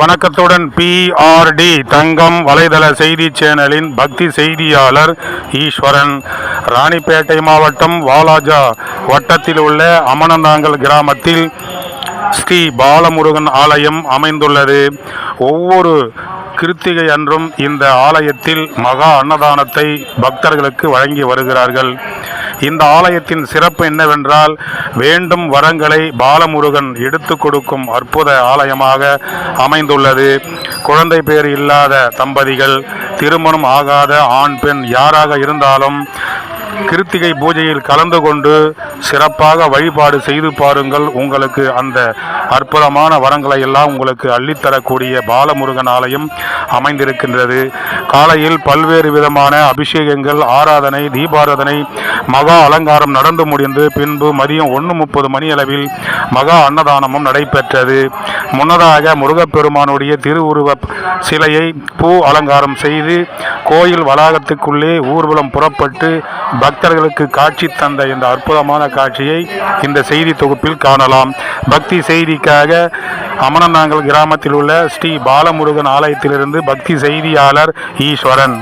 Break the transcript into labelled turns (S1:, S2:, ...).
S1: வணக்கத்துடன் பிஆர்டி தங்கம் வலைதள செய்தி சேனலின் பக்தி செய்தியாளர் ஈஸ்வரன். ராணிப்பேட்டை மாவட்டம் வாலாஜா வட்டத்தில் உள்ள அமனந்தாங்கல் கிராமத்தில் ஸ்ரீ பாலமுருகன் ஆலயம் அமைந்துள்ளது. ஒவ்வொரு கிருத்திகை அன்றும் இந்த ஆலயத்தில் மகா அன்னதானத்தை பக்தர்களுக்கு வழங்கி வருகிறார்கள். இந்த ஆலயத்தின் சிறப்பு என்னவென்றால் வேண்டும் வரங்களை பாலமுருகன் எடுத்து கொடுக்கும் அற்புத ஆலயமாக அமைந்துள்ளது. குழந்தை பேர் இல்லாத தம்பதிகள் திருமணம் ஆகாத ஆண் பெண் யாராக இருந்தாலும் கிருத்திகை பூஜையில் கலந்து கொண்டு சிறப்பாக வழிபாடு செய்து பாருங்கள். உங்களுக்கு அந்த அற்புதமான வரங்களை எல்லாம் உங்களுக்கு அள்ளித்தரக்கூடிய பாலமுருகன் ஆலயம் அமைந்திருக்கின்றது. காலையில் பல்வேறு விதமான அபிஷேகங்கள் ஆராதனை தீபாராதனை மகா அலங்காரம் நடந்து முடிந்து பின்பு மதியம் ஒன்று முப்பது மணி அளவில் மகா அன்னதானமும் நடைபெற்றது. முன்னதாக முருகப்பெருமானுடைய திருவுருவ சிலையை பூ அலங்காரம் செய்து கோயில் வளாகத்துக்குள்ளே ஊர்வலம் புறப்பட்டு பக்தர்களுக்கு காட்சி தந்த இந்த அற்புதமான காட்சியை இந்த செய்தி தொகுப்பில் காணலாம். பக்தி செய்திக்காக அமனநாங்கல் கிராமத்தில் உள்ள ஸ்ரீ பாலமுருகன் ஆலயத்திலிருந்து பக்தி செய்தியாளர் ஈஸ்வரன்